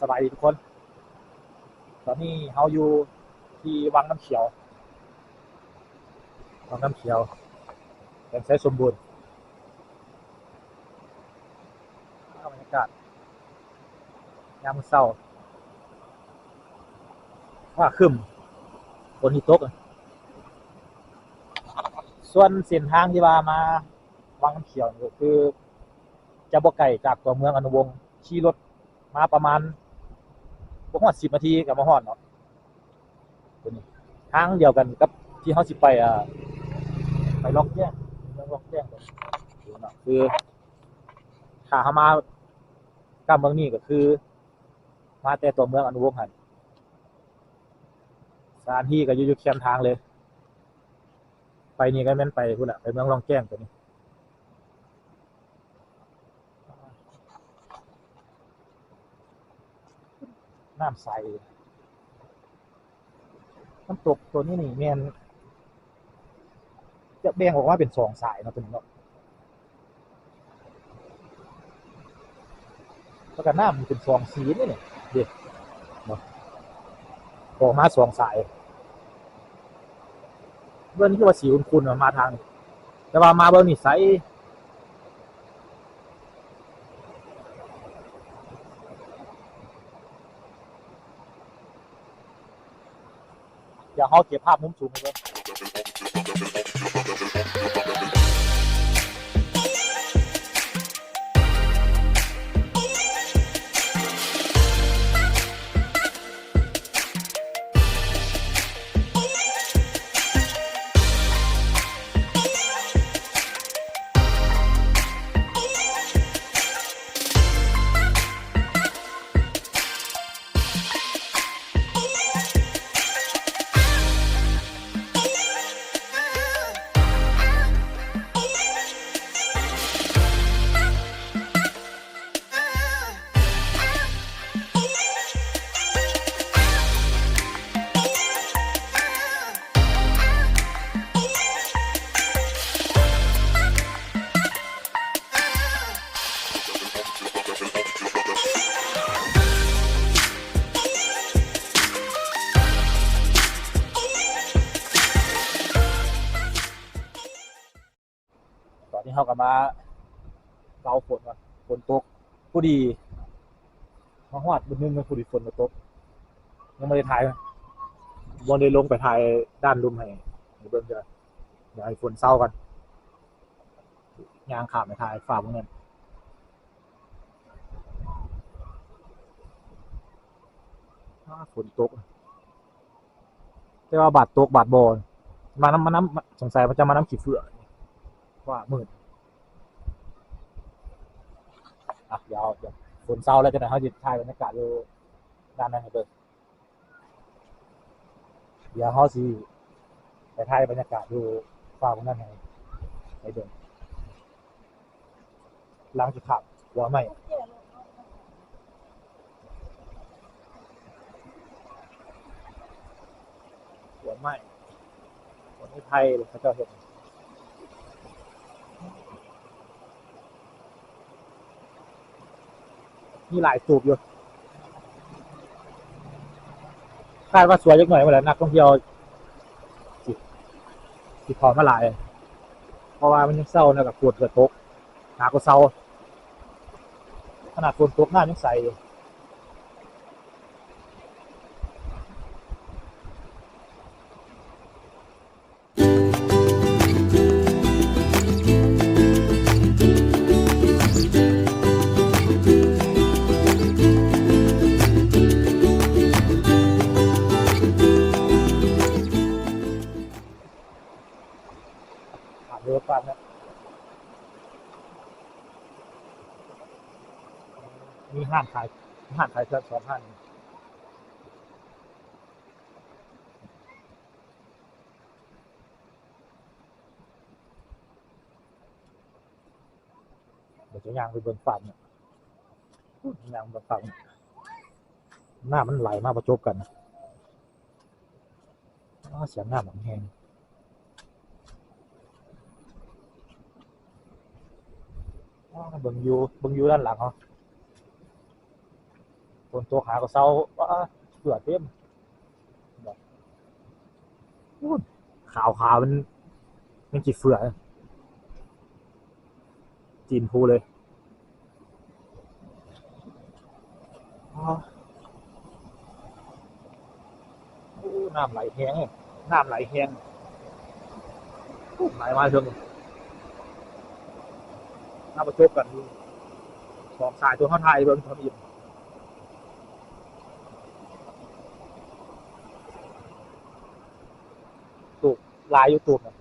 สบายดีทุกคน ตอนนี้เราอยู่ที่วังน้ำเขียว วังน้ำเขียวแห่งไซสมบูรณ์บรรยากาศยามมื้อเช้าว่าครึมฝนที่ตกส่วนเส้นทางที่ว่ามาวังน้ำเขียวก็คือจะบ่ไกลจากตัวเมืองอนุวงศ์ขี่รถมาประมาณ บ่ฮอด10นาทีก็มาฮอดเนาะตัวนี้ทางเดียวกันกับที่เฮาสิไปอ่าไปล็อกแจ้งเมืองล็อกแจ้งตัวนี้เนาะคือถ้าเฮามากับเมืองนี้ก็คือ มาแต่ตัวเมืองอนุวงศ์หันสถานที่ก็อยู่อยู่แคมทางเลย ไปนี่ก็แม่นไปพุ่นน่ะไปเมืองลองแจ้งตัวนี้ น้ำใสน้ำตกตัวนี้นี่แมนจะแบ่งออกมาเป็นสองสายเนาะตัวนี้เนาะแล้วก็น้ำมันเป็นสองสีนี่เนี่ยเด็ดเนาะออกมาสองสายเบื้องนี้คือว่าสีคุณๆมาทาง แต่ว่ามาเบื้องนี้ใส ดี๋ยวเขาเก็บภาพมุมสูงเลย เขากับมาเกาฝนว่ะฝนตกผู้ดีมาหอดบนนึงมันผู้ดีฝนมาตกยังไม่ได้ถ่ายบนได้ลงไปถ่ายด้านรุมให้เดี๋ยวเบิ่งจะเดี๋ยวให้ฝนเศร้ากันยางขาดไปถ่ายฝ่าพวกนั้นอ้าฝนตกแต่ว่าบาดตกบาดบอลมาน้ำมาน้ำสงสัยมันจะมาน้ำขี้เฟือว่าหมืด อะเดี๋ยวเดี๋ยวฝนเศร้าแล้วจะได้เขาจะถ่ายบรรยากาศอยู่ด้านนั้นให้เบิ่งเดี๋ยวเขาสิไปถ่ายบรรยากาศอยู่ฝ่าพวกนั้นให้ให้เบิ่งหลังจากขับหัวไหมหัวไหมวันนี้ไทยเลยเขาเจ้าเห็น มีหลายสูบอยู่คาดว่าสวยจักหน่อยเมื่อไหร่นักท่องเที่ยวสิสิขอมาหลาย เพราะว่ามันยังเศร้านะกับปวดเกิดตกหนาก็เศร้าขนาดฝนตกหน้ายังใสอยู่ มีห้างขายห้างขายเสื้อสองห้างเดี๋ยวจะย่างไปเบิ่งฝั่งเนี่ยย่างไปเบิ่งฝั่งหน้ามันไหลมาประจบกันเสียงหน้าหมันแหงเบิ่งยูเบิ่งยูด้านหลังเขาฝน ตัวขาก็เศร้าว่าเสือเต็มขาวขาวมันมันกี่เฟือจีนพูเลยน้ำไหลแห้งน้ำไหลแห้งไหลมาเชิงน้ำประจบกันดูสองสายตัวเข้าไทยเบิ่งทำอิ่ม ตูบ ลายยู่ตูบนะ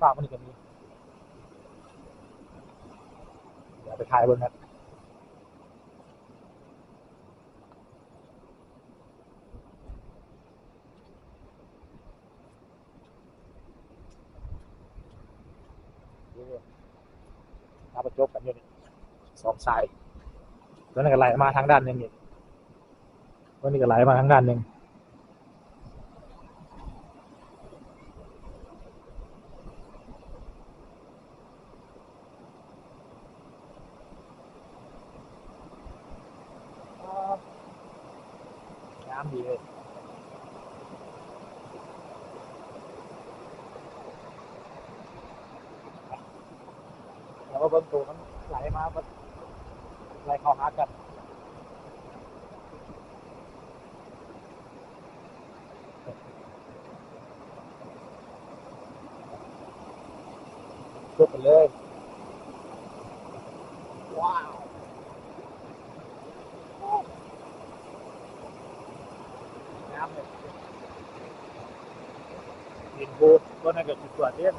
ฝากมันอีกก็มีเดี๋ยวไปถ่ายบนนะมาประจบกันอยู่นี่สองสายตัวนี้ก็ไหลมาทางด้านหนึ่งนี่ตัวนี้ก็ไหลมาทางด้านหนึ่ง น้ำดีเลยแล้วก็เบิ้งตัวมันไหลมาไหลเข้าหากันยกไปเลย ว้าว น้ำ เลยดินพูก็น่าจะจุดตัวเตี้ยน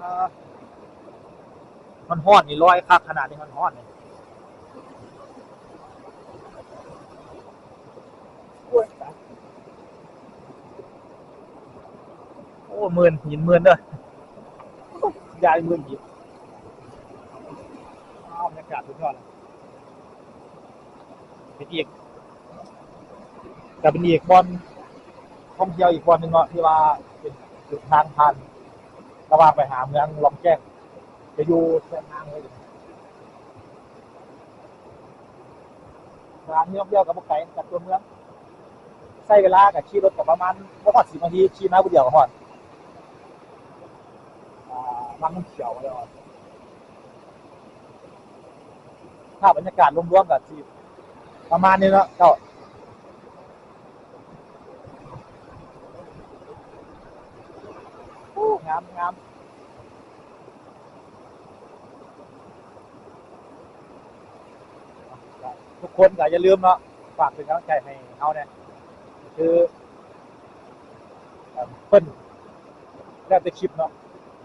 อ่ามันฮอดนี่ร้อยคักขนาดนี้มันฮอดเนี่โอ้ยตาย โอ้หมื่นหินหมื่นเด้อยายหมื่นหินอ้าวบรรยากาศสุดยอดเลยเป็นอีกแต่เป็นอีกบอลท่องเที่ยวอีกบอลหนึ่งเนาะที่ว่าเป็นจุดทางผ่านระหว่างไปหาเมืองลองแจ้งจะอยู่เส้นทางเลยร้านนี้ท่องเที่ยวกับพวกไก่กับตัวเมืองใช้เวลากับขี่รถกับประมาณประมาณสิบนาทีขี่มาผู้เดียวก็พออ่าบางน้ำเขียวอะไรอะถ้าพบรรยากาศรวมๆกับที่ประมาณนี้เนาะก็โอ้งามงามทุกคนก็อย่าลืมเนาะฝากเป็นกำลังใจให้เขาเนี่ยคือเอ่อเพิ่นแล้วแต่คลิปเนาะ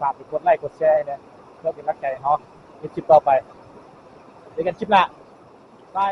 ฝากไปกดไลค์กดแชร์เนี่ยเพื่อเป็นกำลังใจให้เขาในคลิปต่อไปเจอกันคลิปหน้าบาย